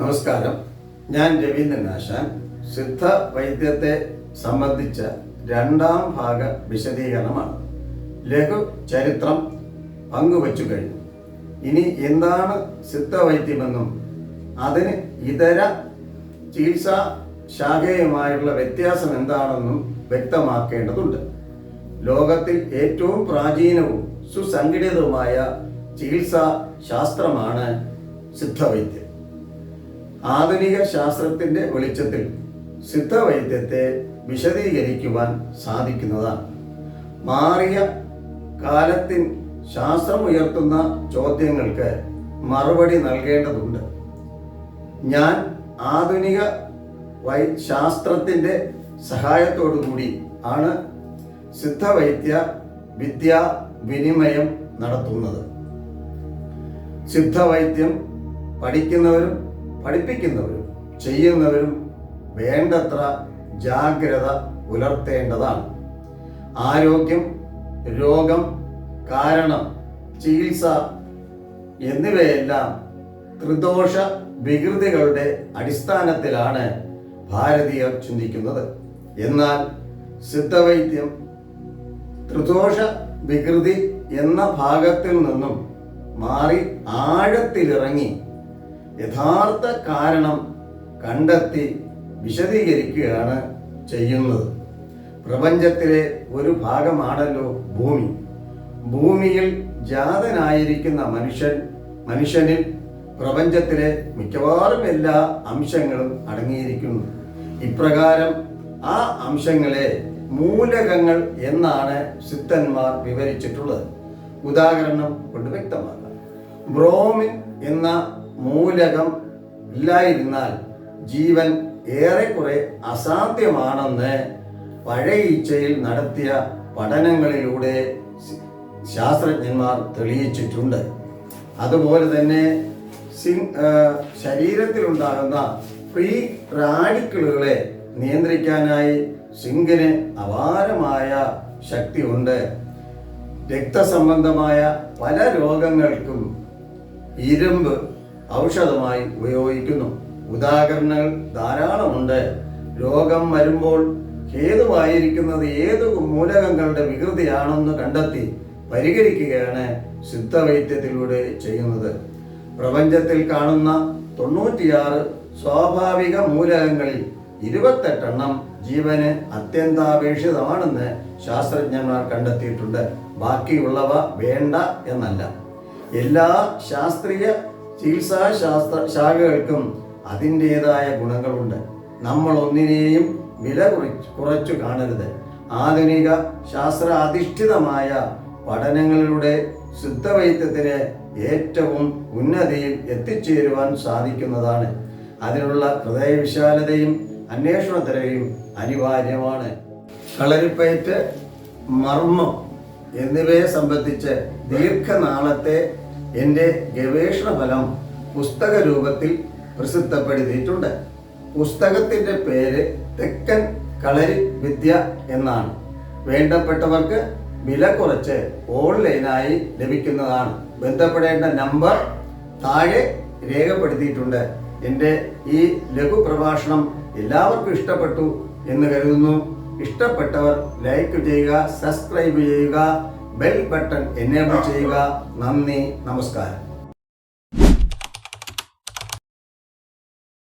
നമസ്കാരം. ഞാൻ രവീന്ദ്രൻ ആശാൻ സിദ്ധ വൈദ്യത്തെ സംബന്ധിച്ച രണ്ടാം ഭാഗ വിശദീകരണമാണ്. ലഘു ചരിത്രം പങ്കുവച്ചു കഴിഞ്ഞു. ഇനി എന്താണ് സിദ്ധവൈദ്യമെന്നും അതിന് ഇതര ചികിത്സാ ശാഖയുമായുള്ള വ്യത്യാസം എന്താണെന്നും വ്യക്തമാക്കേണ്ടതുണ്ട്. ലോകത്തിൽ ഏറ്റവും പ്രാചീനവും സുസംഘടിതവുമായ ചികിത്സാ ശാസ്ത്രമാണ് സിദ്ധവൈദ്യം. ആധുനിക ശാസ്ത്രത്തിന്റെ വെളിച്ചത്തിൽ സിദ്ധവൈദ്യത്തെ വിശദീകരിക്കുവാൻ സാധിക്കുന്നതാണ്. മാറിയ കാലത്തിൻ ശാസ്ത്രമുയർത്തുന്ന ചോദ്യങ്ങൾക്ക് മറുപടി നൽകേണ്ടതുണ്ട്. ഞാൻ ആധുനിക വൈ ശാസ്ത്രത്തിന്റെ സഹായത്തോടു കൂടി ആണ് സിദ്ധവൈദ്യ വിദ്യാ വിനിമയം നടത്തുന്നത്. സിദ്ധവൈദ്യം പഠിക്കുന്നവരും പഠിപ്പിക്കുന്നവരും ചെയ്യുന്നവരും വേണ്ടത്ര ജാഗ്രത പുലർത്തേണ്ടതാണ്. ആരോഗ്യം രോഗം കാരണം ചികിത്സ എന്നിവയെല്ലാം ത്രിദോഷ വികൃതികളുടെ അടിസ്ഥാനത്തിലാണ് ഭാരതീയർ ചിന്തിക്കുന്നത്. എന്നാൽ സിദ്ധവൈദ്യം ത്രിദോഷ വികൃതി എന്ന ഭാഗത്തിൽ നിന്നും മാറി ആഴത്തിലിറങ്ങി യഥാർത്ഥ കാരണം കണ്ടെത്തി വിശദീകരിക്കുകയാണ് ചെയ്യുന്നത്. പ്രപഞ്ചത്തിലെ ഒരു ഭാഗമാണല്ലോ ഭൂമി. ഭൂമിയിൽ ജാതനായിരിക്കുന്ന മനുഷ്യൻ മനുഷ്യനിൽ പ്രപഞ്ചത്തിലെ മിക്കവാറും എല്ലാ അംശങ്ങളും അടങ്ങിയിരിക്കുന്നു. ഇപ്രകാരം ആ അംശങ്ങളെ മൂലകങ്ങൾ എന്നാണ് സിദ്ധന്മാർ വിവരിച്ചിട്ടുള്ളത്. ഉദാഹരണം കൊണ്ട് വ്യക്തമാക്കാം. ബ്രോമിൻ എന്ന മൂലകം ഇല്ലായിരുന്നാൽ ജീവൻ ഏറെക്കുറെ അസാധ്യമാണെന്ന് പഴയ ഈച്ചയിൽ നടത്തിയ പഠനങ്ങളിലൂടെ ശാസ്ത്രജ്ഞന്മാർ തെളിയിച്ചിട്ടുണ്ട്. അതുപോലെ തന്നെ സി ആ, ശരീരത്തിലുണ്ടാകുന്ന ഫ്രീ റാഡിക്കിളുകളെ നിയന്ത്രിക്കാനായി സിങ്കിന് അപാരമായ ശക്തിയുണ്ട്. രക്തസംബന്ധമായ പല രോഗങ്ങൾക്കും ഇരുമ്പ് ഔഷധമായി ഉപയോഗിക്കുന്നു. ഉദാഹരണങ്ങൾ ധാരാളമുണ്ട് രോഗം വരുമ്പോൾ ഹേതുവായിരിക്കുന്നത് ഏത് മൂലകങ്ങളുടെ വികൃതിയാണെന്ന് കണ്ടെത്തി പരിഹരിക്കുകയാണ് സിദ്ധവൈദ്യത്തിലൂടെ ചെയ്യുന്നത്. പ്രപഞ്ചത്തിൽ കാണുന്ന തൊണ്ണൂറ്റിയാറ് സ്വാഭാവിക മൂലകങ്ങളിൽ ഇരുപത്തെട്ടെണ്ണം ജീവന് അത്യന്താപേക്ഷിതമാണെന്ന് ശാസ്ത്രജ്ഞന്മാർ കണ്ടെത്തിയിട്ടുണ്ട്. ബാക്കിയുള്ളവ വേണ്ട എന്നല്ല. എല്ലാ ശാസ്ത്രീയ ചികിത്സാ ശാസ്ത്ര ശാഖകൾക്കും അതിന്റെതായ ഗുണങ്ങളുണ്ട്. നമ്മൾ ഒന്നിനെയും വില കുറച്ച് കുറച്ചു കാണരുത്. ആധുനിക ശാസ്ത്ര അധിഷ്ഠിതമായ പഠനങ്ങളിലൂടെ ശുദ്ധവൈദ്യത്തിന് ഏറ്റവും ഉന്നതിയിൽ എത്തിച്ചേരുവാൻ സാധിക്കുന്നതാണ്. അതിനുള്ള ഹൃദയവിശാലതയും അന്വേഷണത്തിരയും അനിവാര്യമാണ്. കളരിപ്പയറ്റ് മർമ്മം എന്നിവയെ സംബന്ധിച്ച് ദീർഘനാളത്തെ എന്റെ ഗവേഷണ ഫലം പുസ്തക രൂപത്തിൽ പ്രസിദ്ധപ്പെടുത്തിയിട്ടുണ്ട്. പുസ്തകത്തിന്റെ പേര് തെക്കൻ കളരി വിദ്യ എന്നാണ്. വേണ്ടപ്പെട്ടവർക്ക് വില കുറച്ച് ഓൺലൈനായി ലഭിക്കുന്നതാണ്. ബന്ധപ്പെടേണ്ട നമ്പർ താഴെ രേഖപ്പെടുത്തിയിട്ടുണ്ട്. എന്റെ ഈ ലഘു പ്രഭാഷണം എല്ലാവർക്കും ഇഷ്ടപ്പെട്ടു എന്ന് കരുതുന്നു. ഇഷ്ടപ്പെട്ടവർ ലൈക്ക് ചെയ്യുക സബ്സ്ക്രൈബ് ചെയ്യുക. ബെൽ ബട്ടൺ എനേബിൾ ചെയ്യുക. നന്ദി നമസ്കാരം.